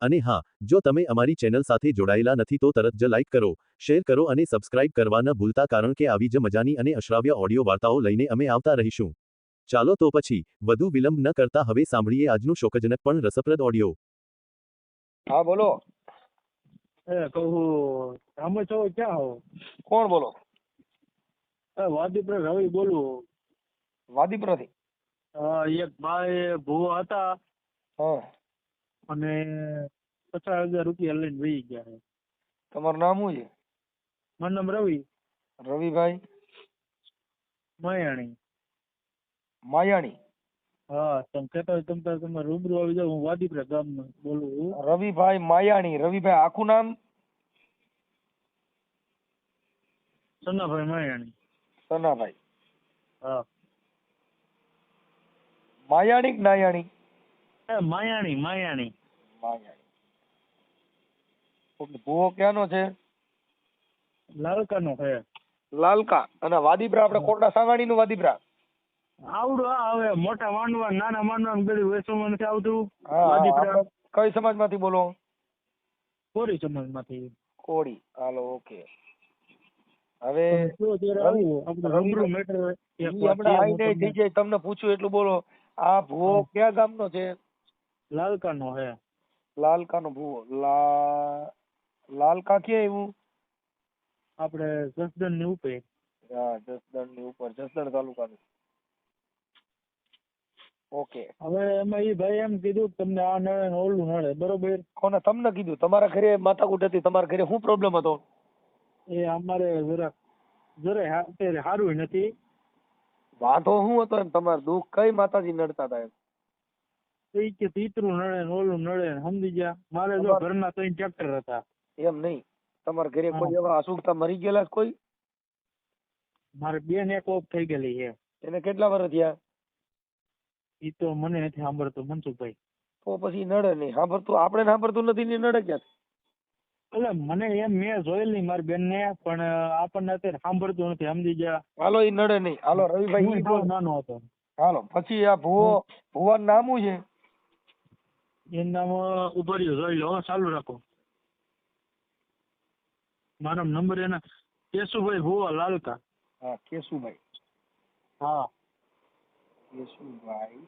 અને હા જો તમે અમારી ચેનલ સાથે જોડાયેલા નથી તો તરત જ લાઇક કરો શેર કરો અને સબસ્ક્રાઇબ કરવા ન ભૂલતા કારણ કે આવી જ મજાની અને અશ્રાવ્ય ઓડિયો વાર્તાઓ લઈને અમે આવતા રહીશું. ચાલો તો પછી વધુ વિલંબ ન કરતા હવે સાંભળીએ આજનું શોકજનક પણ રસપ્રદ ઓડિયો. હા બોલો. કહું તમે છો ક્યાં હો? કોણ બોલો? એ રવિ બોલું. વાદીપુરાથી એક ભાઈ ભૂવા હતા. હા. અને પચાસ હજાર રૂપિયા લઈને વહી ગયા છે. તમારું નામ શું છે? મારું નામ રવિ. રવિભાઈ? મયાણી. માયાણી? હા તમે કહેતા હોય તમે તમે રૂબરૂ આવી જાવ હું વાદીપરા ગામનો બોલું છું. રવિભાઈ માયાણી રવિભાઈ આખું નામ? સનાભાઈ માયાણી. સનાભાઈ. હા. માયાણી કે નાયાણી? એ માયાણી માયાણી. ભૂવો ક્યાંનો છે? લાલકાનો છે. લાલકા. અને વાદીપરા આપણે કોટડા સાંગાણી નું વાદીપરા આવડો આવે મોટા માંડવા નાના માંડવા બધું વેચવામાં નથી આવતું. વાદીપરા કઈ સમાજમાંથી બોલો? કોરી સમાજમાંથી. કોરી. હાલો ઓકે. હવે તમને. પૂછ્યું એટલું બોલો. આ ભૂવો કયા ગામનો છે? લાલકાનો હે લાલકાનો ભૂવો. લા લાલકા ક્યાં આવ્યું આપણે જસદણની ઉપર. હા જસદણની ઉપર જસદણ તાલુકાનું. ઓકે. હવે એમાં એ ભાઈ એમ કીધું કે તમને આ નળે ને ઓલું નળે બરોબર? કોને? તમને કીધું. તમારા ઘરે માથાકૂટ હતી તમારા ઘરે શું પ્રોબ્લેમ હતો? એ અમારે જરા જરાય હા- અત્યારે સારું નથી. વાંધો શું હતો એમ? તમારે દુઃખ કઈ માતાજી નડતા હતા એમ? તો કે તીતરું નડે ને ઓલું નડે ને સમજી ગયા? મારે જો ઘરના ત્રણ ટ્રેક્ટર હતા. એમ નહીં. તમારા ઘરે કોઈ એવા અસુખતા મરી ગયેલા કોઈ? મારે બેન એક ઓફ થઈ ગયેલી છે. એને કેટલા વર્ષ થયા? ઈ તો મને નથી સાંભળતો મનસુખભાઈ. તો પછી નડે નહીં. સાંભળતું આપણે સાંભળતું નથી ને નડે ક્યાં એટલે મને એમ મેં જોયેલ નહીં મારી બેન ને પણ આપણને અત્યારે સાંભળતું નથી સમજી ગયા? હાલો ઈ નડે નહીં. હાલો રવિભાઈ. નાનો હતો. હાલો પછી આ ભુવો ભુવાનું નામું છે? એનું નામ ઊભો રહ્યો. જોઈ લો ચાલુ રાખો. મારો નંબર એના કેશુભાઈ ભુવા લાલકા. હા કેશુભાઈ. હા. કેશુભાઈ.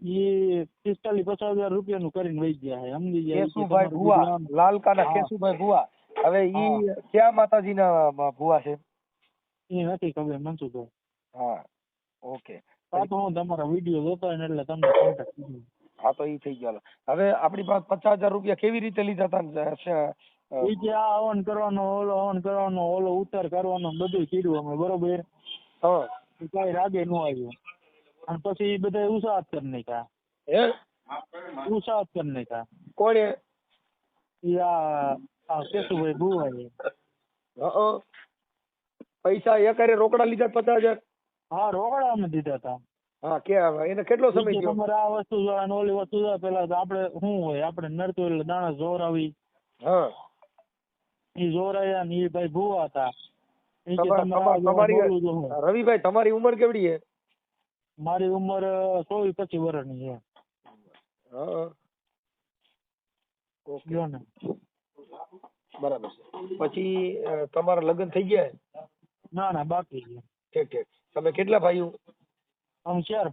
એ પિસ્તાલીસ પચાસ હજાર રૂપિયા નું કરીને વહી ગયા છે. સમજી ગયા કેશુભાઈ ભુવા લાલકાના કેશુભાઈ ભુવા. હવે ઈ ક્યાં માતાજી ના ભુવા છે? એ નથી ખબર મનસુખભાઈ. હા ઓકે. તો હું તમારા વીડિયો જોતો એટલે તમને કોન્ટેક્ટ હા તો ઈ થઈ ગયો. હવે આપણી પાસે પચાસ હજાર રૂપિયા કેવી રીતે લીધા હતા ઈ એ કે આ હવન કરવાનો ઓલો હવન કરવાનો ઓલો ઉતાર કરવાનો બધું કર્યું અમે બરોબર? હા. કઈ રાગે ન આવ્યું. અને પછી એ બધા ઉત્સાહ કરી નાખ્યા. હે? ઉત્સાહ કરી નાખ્યા. કોણે? એ આ કેશુભાઈ હં. પૈસા એકારે રોકડા લીધા પચાસ હજાર? હા રોકડા અમે દીધા હતા હા કે એને કેટલો સમય થયો? તમારે આ વસ્તુ અને ઓલી વસ્તુ જો પેલા તો આપણે શું હોય આપણે નડતું એટલે દાણા જોરાવી. હા. ઈ જોરાયા ને ઈ ભાઈ ભૂવા હતા. તમાર-. રવિભાઈ તમારી ઉંમર કેવડી છે? મારી ઉંમર ચોવીસ પચીસ વર્ષની છે. ઓકે. ને. બરાબર છે. પછી તમારા લગ્ન થઈ ગયા ના ના બાકી છે. ઠીક ઠીક. તમે કેટલા ભાઈઓ? આમ ચાર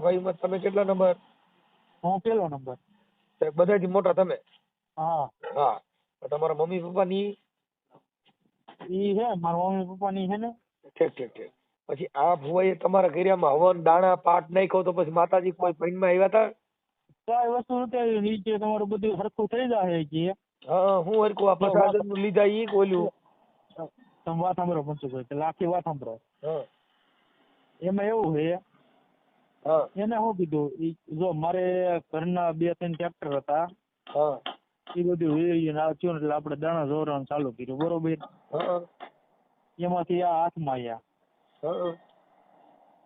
ભાઈ માં તમે કેટલા નંબર? હું પેલો નંબર. બધાથી મોટા તમે? હા. હા. તમારા મમ્મી પપ્પા ની ઈ હે મારા મમ્મી પપ્પાની હે ને. ઠીક ઠીક ઠીક. પછી આ ભુવાએ તમારા ઘેરિયામાં હવન દાણા પાટ નાખ્યો તો પછી માતાજી કોઈ પૈણમાં આવ્યા હતા કાંઈ વસ્તુ નથી નીચે તમારું બધું સરખું થઈ જાય કે હા. હું હરકું આ પ્રસાદ લીધા ઈ કોલ્યું તમે વાત સાંભળો પંચુભાઈ પેલા આખી વાત સાંભળો. હા. એમાં એવું છે એને શું કીધું ઈ જો મારે ઘરના બે ત્રણ ટ્રેક્ટર હતા એ બધું વેરીને આ થયું એટલે આપણે દાણા જોરવાનું ચાલુ કર્યું બરોબર? એમાંથી આ હાથમાં આવ્યા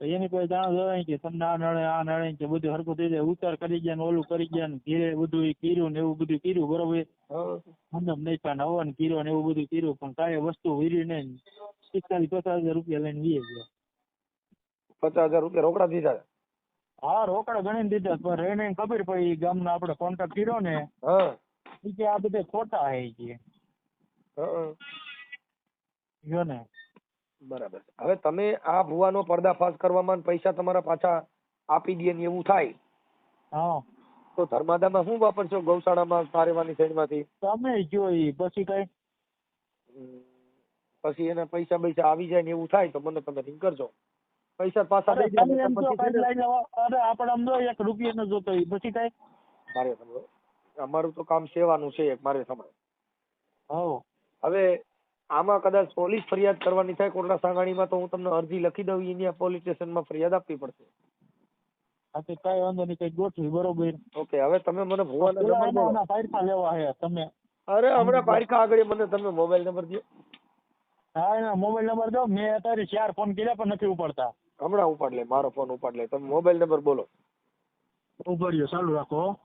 એની પાસે દાણા જોવાય કે તમને આ નળે આ નળે કે બધું સરખું થઈ જાય ઉતાર કરી ગયા ને ઓલું કરી ગયા ને ઘીરે બધું કર્યું ને એવું બધું કર્યું બરોબર? હા. મંડપ નાખ્યા ને હવન કર્યો ને એવું બધું કર્યું પણ કાંઈ વસ્તુ વીરી નહીં પિસ્તાલીસ પચાસ હજાર રૂપિયા લઈને વીએ ગયા. પચાસ હજાર રૂપિયા રોકડા દીધા. હા રોકડા ગણીને દીધા પણ રહીને ખબર પડી ગામના આપણે કોન્ટેક્ટ કર્યો ને હા. ઈ કે આ બધે ખોટા હે કે. જો ને. બરાબર. હવે તમે આ ભુવાનો પર્દાફાશ કરવામાં ને પૈસા તમારા પાછા આપી દે ને એવું થાય. હા. તો ધર્માદામાં શું વાપરશો? ગૌશાળામાં સારેવાની સાઈડમાંથી તમે જો ઈ પછી કઈ. પછી એના પૈસા પૈસા આવી જાય ને એવું થાય તો મને તમે રિંગ કરજો. પૈસા પાછા દઈ દો તમે એમ નહીંતર કહો પછી કાંઈ લઈ લેવા. અરે આપણે અમને એક રૂપિયા ન જોતો પછી કઈ? મારે અમારું તો કામ સેવાનું છે એક મારે સમય હવે. આમાં કદાચ પોલીસ ફરિયાદ કરવાની થાય કોટડા સાંગાણીમાં તો હું તમને અરજી લખી દઉં એની પોલીસ સ્ટેશનમાં ફરિયાદ આપવી પડશે. હા કઈ વાંધો નહીં કઈ ગોઠવી બરોબર. ઓકે હવે તમે મને ભુવાના એના લેવા હે તમે. અરે હમણાં પારખા આગળ મને તમે મોબાઈલ નંબર દો. હા એના મોબાઈલ નંબર દો મેં અત્યારે ચાર ફોન કર્યા પણ નથી ઉપાડતા. હમણાં ઉપાડ લે મારો ફોન ઉપાડ લે. તમે મોબાઈલ નંબર બોલો. ઉપાડ્યો ચાલુ રાખો.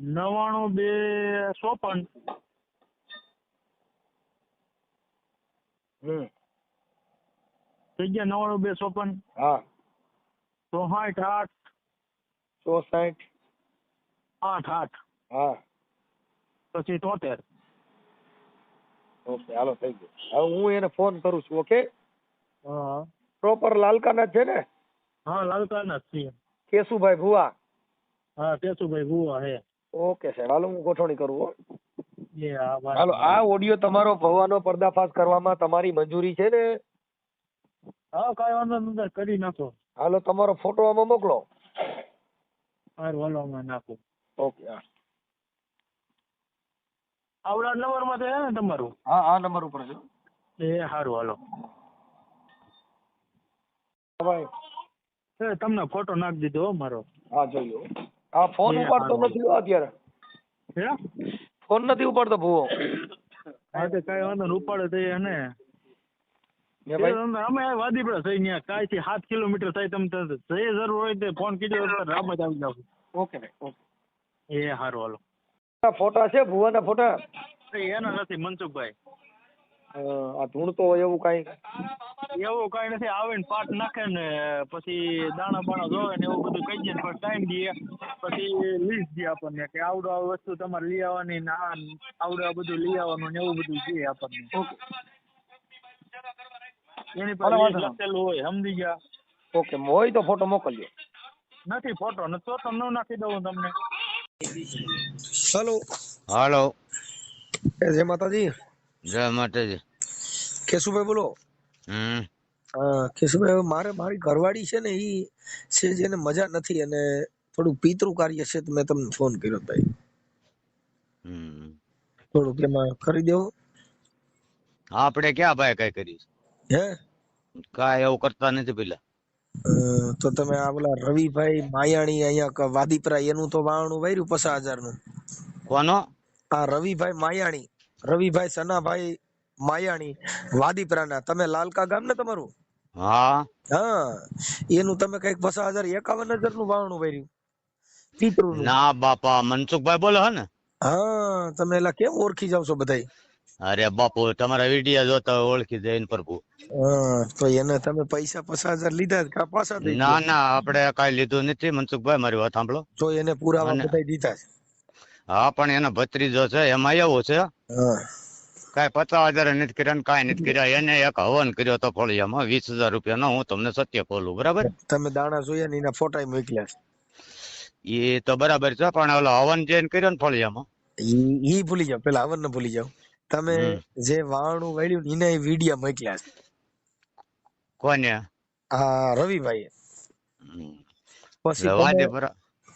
નવાણું બે ચોપન. હમ. થઈ ગયા નવાણું બે ચોપન? હા. ચોસાઠ આઠ ચોસાઠ આઠ આઠ. હા. પછી તોતેર. ઓકે હાલો થઈ ગયું. હવે હું એને ફોન કરું છું ઓકે? હા. પ્રોપર લાલકાના છે ને? હા લાલકાના જ છીએ કેશુભાઈ ભુવા. હા કેશુભાઈ ભુવા હે. ઓકે સાહેબ હાલો હું ગોઠવણી કરું હો. હાલો આ ઓડિયો તમારો ભવાનો પર્દાફાશ કરવામાં તમારી મંજૂરી છે ને? હા કાંઈ વાંધો નથી કરી નાખો. હાલો તમારો ફોટો આમાં મોકલો. સારું હાલો નાખું. ઓકે હા. આવડા નંબરમાં છે ને તમારું? હા આ નંબર ઉપર છે. એ સારું હાલો. ભાઈ. એ તમને ફોટો નાખી દીધો હો મારો. હા જોયો હા ફોન એ ઉપાડતો હારું. નથી હો અત્યારે. હે? ફોન નથી ઉપાડતો ભૂવો. હા તો કાંઈ વાંધો નહીં ઉપાડે તો એને અમે વાદીપડા થઈ ત્યાં કાંઈ થી સાત કિલોમીટર થાય તમે જે જરૂર હોય તે ફોન કીધો રામ જ આવી જાવ ઓકે ભાઈ ઓકે. એ સારું હાલો. ફોટા છે ભુવાના ફોટા? એના નથી મનસુખભાઈ. આ ધૂણતો હોય એવું કાંઈ? એવું કાંઈ નથી આવે ને પાટ નાખે ને પછી દાણા બાણા જોવે ને એવું બધું કહી દે ને ટાઈમ દે. પછી લીસ્ટ દે આપણને કે આવડું આ વસ્તુ તમારે લઈ આવવાની ને આ આવડું આ બધું લઈ આવવાનું ને એવું બધું કહે આપણને. ઓકે. એની વાંધો લખેલું હોય સમજી ગયા. ઓકે હોય તો ફોટો મોકલજો. નથી ફોટો નથી તો તો ન નાખી દઉં તમને. હેલો. હાલો. જય માતાજી. જય માતાજી. કેશુભાઈ બોલો. હમ. કેશુભાઈ મારે મારી ઘરવાળી છે ને ઈ છે જેને મજા નથી અને થોડું પિતૃ કાર્ય છે તો મેં તમને ફોન કર્યો ભાઈ થોડુંક એમાં કરી દેવું. આપણે ક્યાં ભાઈ કઈ કર્યું હે? કાંઈ એવું કરતા નથી પેલા. તો તમે આ પેલા રવિભાઈ માયાણી અહીંયા વાદીપરા એનું તો વાવણું વાર્યું પચાસ હજારનું કોનો? આ રવિભાઈ માયાણી રવિભાઈ સનાભાઈ માયાણી વાદીપરાના. તમે લાલકા ગામ ને તમારું? હા. હા. એનું તમે કંઈક પચાસ હજાર એકાવન હજારનું વાવણું વાર્યું પિતૃનું. ના બાપા મનસુખભાઈ બોલો હે ને? હા તમે એલા કેમ ઓળખી જાવ છો બધાય? અરે બાપુ તમારા વીડિયો જોતા ઓળખી જાય પ્રભુ તો એને તમે પૈસા પચાસ હજાર લીધા જ કા પાછા ના ના આપણે કાંઈ લીધું નથી મનસુખભાઈ મારી વાત સાંભળો. તો એને પુરાવા બતાવી દીધા છે? હા પણ એનો ભત્રીજો છે એમાં એવું છે. કઈ પચાસ હજાર નથી કર્યા કાંઈ નથી કર્યા એને એક હવન કર્યો તો ફળિયામાં વીસ હજાર રૂપિયા નો હું તમને સત્ય બોલું બરાબર? તમે દાણા જોયા ને એના ફોટા મોકલ્યા છે. એ તો બરાબર છે પણ ઓલો હવન જઈને કર્યો ને ફળિયામાં? ઈ ભૂલી જાવ પેલા હવન ને ભૂલી જાવ તમે જે વાણું વાળ્યું એના વિડિયા મોકલ્યા છે. કોને? આ રવિભાઈ પછી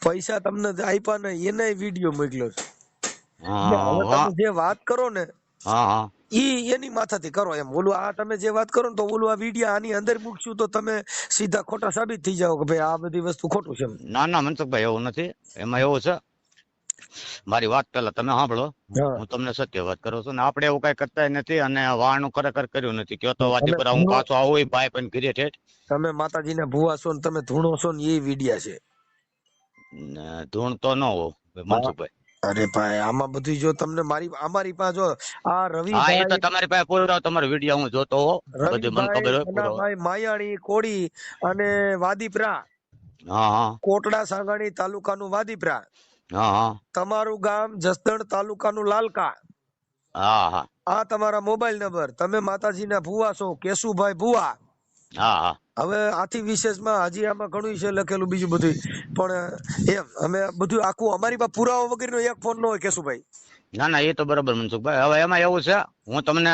પૈસા તમને આપ્યા ને એને વિડિયો મોકલ્યો છે. હા હા. જે વાત કરો ને હા હા. ઈ એની માથાથી કરો એમ. ઓલું આ તમે જે વાત કરો ને તો ઓલું આ વિડિયા આની અંદર મૂકશું તો તમે સીધા ખોટા સાબિત થઈ જાઓ કે ભાઈ આ બધી વસ્તુ ખોટું છે એમ. ના ના મનસુખભાઈ એવું નથી. એમાં એવું છે મારી વાત પેલા તમે સાંભળો. હું. તમને સત્ય વાત કરું છું ને આપણે એવું કઈ કરતા નથી અને વાળનું ખરેખર કર્યું નથી. કયો તો વાત પર હું પાછો આવું ભાઈ પણ ઘીરે ઠેઠ. તમે માતાજીના ભૂવા છો ને તમે ધૂણો છો ને એ વિડિયા છે. ધૂણ તો ન હો મનસુખભાઈ. અરે ભાઈ આમાં બધું જો તમને મારી અમારી પાસે જો આ હા એ તો તમારી પાસે પૂરો તમારો વિડિયો હું જોતો હો બધું મને ખબર હોય પૂરો. ભાઈ માયાણી કોડી અને વાદીપરા. હા હા. કોટડા સાંગાણી તાલુકાનું વાદીપરા. તમારું ગામ જસદણ તાલુકાનું લાલકા. હા હા. આ તમારા મોબાઈલ નંબર. તમે માતાજીના ભુવા છો કેશુભાઈ ભુવા. હા હા. હવે આથી વિશેષમાં હજી આમાં ઘણું છે લખેલું બીજું બધું. પણ એમ અમે બધું આખું અમારી પાસે પુરાવા વગરનો એક ફોન નો હોય કેશુભાઈ. ના ના એ તો બરાબર મનસુખભાઈ. હવે એમાં એવું છે હું તમને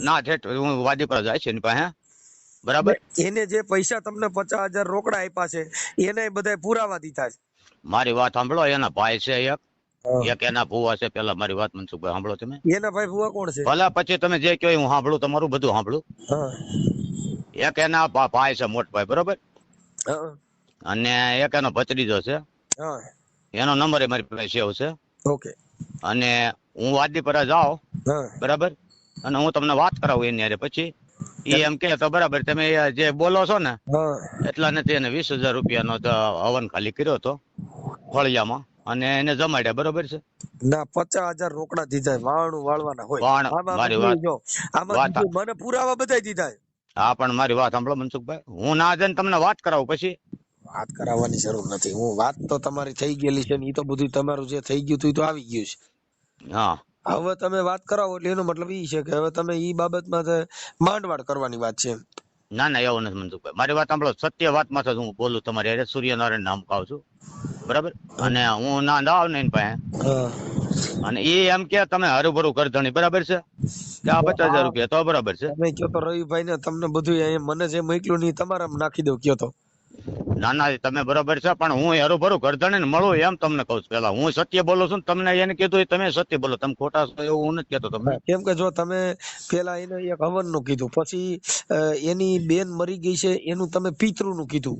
ના ઠેઠ હું વાદી પર જાય છે એની પાસે બરાબર? એને જે પૈસા તમને પચાસ હજાર રોકડા આપ્યા છે એને બધા પુરાવા દીધા છે. મારી વાત સાંભળો એના ભાઈ છે એક. એક એના ભુવા છે પેલા મારી વાત મનસુખભાઈ સાંભળો તમે. એના ભાઈ ભુવા કોણ છે? ભલા પછી તમે જે કહો હું સાંભળું તમારું બધું સાંભળું. એક એના ભાઈ છે મોટભાઈ બરોબર? અને એક એનો ભત્રીજો છે. એનો નંબર એ મારી પાસે સેવ છે. ઓકે. અને હું વાદી પર જાઉં બરાબર? અને હું તમને વાત કરાવું એની હારે પછી. એ એમ કે તો બરાબર તમે જે બોલો છો ને એટલા નથી એને વીસ હજાર રૂપિયાનો હવન ખાલી કર્યો હતો ફળિયામાં અને એને જમાડ્યા બરોબર છે? ના પચાસ હજાર રોકડા દીધા વાણું વાળું વાળવાના હોય. મને પુરાવા બધા દીધા હા પણ મારી વાત સાંભળો મનસુખભાઈ હું ના જઈને તમને વાત કરાવું પછી. વાત કરાવવાની જરૂર નથી. હું વાત તો તમારી થઈ ગયેલી છે ને એ તો બધું તમારું જે થઈ ગયું હતું તો આવી ગયું છે. હા. હવે તમે વાત કરાવો એટલે એનો મતલબ ઈ છે કે હવે તમે ઈ બાબતમાં માંડવાડ કરવાની વાત છે ના ના એવું નથી મનસુખભાઈ. મારી વાત સાંભળો સત્ય વાતમાં હું બોલું તમારી અરે સૂર્યનારાયણ નામ કહું છું. બરાબર? અને હું ના ને એની પાસે અને એ એમ કે તમે હરુભરું કરધણી બરાબર છે? કે આ પચાસ હજાર રૂપિયા તો બરાબર છે. તમે કયો તો રવિભાઈ ને તમને બધું મને જે મોકલ્યું ને તમારે નાખી દઉં કયો તો. ના ના તમે બરાબર છે પણ હું હરુભરું કરધણી ને મળું એમ તમને કહું છું. પેલા હું સત્ય બોલું છું તમને એને કીધું તમે સત્ય બોલો. તમે ખોટા છો એવું હું નથી કેતો તમને. કેમ કે જો તમે પેલા એને એક હવનનું કીધું પછી એની બેન મરી ગઈ છે એનું તમે પિતૃ નું કીધું.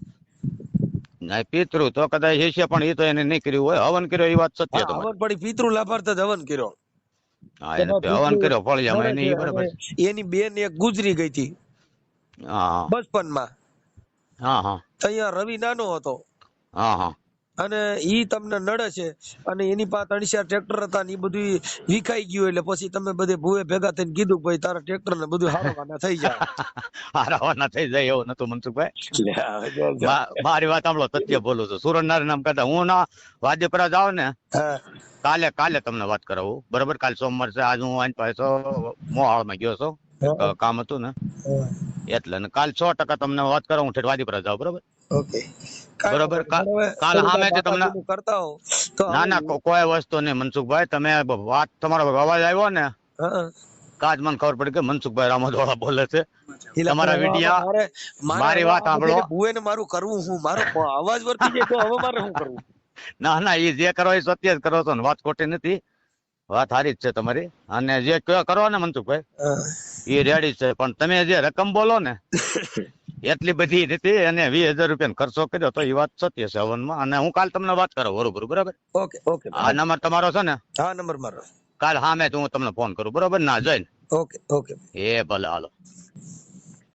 ના પિતૃ તો કદાચ હશે પણ એ તો એને નહીં કર્યું હોય. હવન કર્યો એ વાત સત્ય તો હવન પડી પિતૃ લાભાર્થ જ હવન કર્યો. હા એને હવન કર્યો ફળિયામાં એની બરાબર એની બેન એક ગુજરી ગઈ હતી. બચપનમાં. હા હા. ત્યાં રવિ નાનો હતો. હા હા. અને ઈ તમને નડે છે. અને એની પાસે ત્રણ ચાર ટ્રેક્ટર હતા ને એ બધું વિખાઈ ગયું એટલે પછી તમે બધે ભૂએ ભેગા થઈને કીધું ભાઈ તારા ટ્રેક્ટર ને બધું હારવાના થઈ જાય. હારવાના થઈ જાય એવું નતું મનસુખભાઈ? મારી વાત સાંભળો સત્ય બોલું છું. સુરનારાયણ નામ કહેતા હું ના વાદીપરા જાવ ને કાલે કાલે તમને વાત કરાવું. બરાબર કાલે સોમવાર છે. આજ હું આની પાસે મોહાળમાં ગયો છું. કામ હતું ને. એટલે ને કાલ સો ટકા તમને વાત કરો હું ઠેઠ વાદીપરા જાઉં બરાબર? ઓકે બરોબર, કાલ- નહીં. હવે કાલ થોડુંક સામેથી આ તમને- કરતા હો તો ના ના કોઈ વસ્તુ નહીં મનસુખભાઈ તમે વાત તમારો અવાજ આવ્યો ને? કાજ મને ખબર પડી કે મનસુખભાઈ રામોદવાળા બોલે છે. તમારા વિડિયા- મારે- વાત સાંભળો. મારું કરવું હું મારો અવાજ વર્તી જાય તો હવે મારે શું કરવું? ના ના એ જે કરો એ સત્ય જ કરો છો ને વાત ખોટી નથી. વાત સારી જ છે તમારી. અને જે કયો કરો ને મનસુખભાઈ. એ રેડી છે. પણ તમે જે રકમ બોલો ને એટલી બધી નથી અને વીસ હજાર રૂપિયા ખર્ચો કર્યો તો એ વાત સત્ય છે હવનમાં. અને હું કાલ તમને વાત કરું બરોબર બરાબર? Okay okay. આ નંબર તમારો છે ને? હા નંબર મારો. કાલ સામે હું તમને ફોન કરું. બરોબર? ના જઈને. Okay okay. એ ભલે હાલો.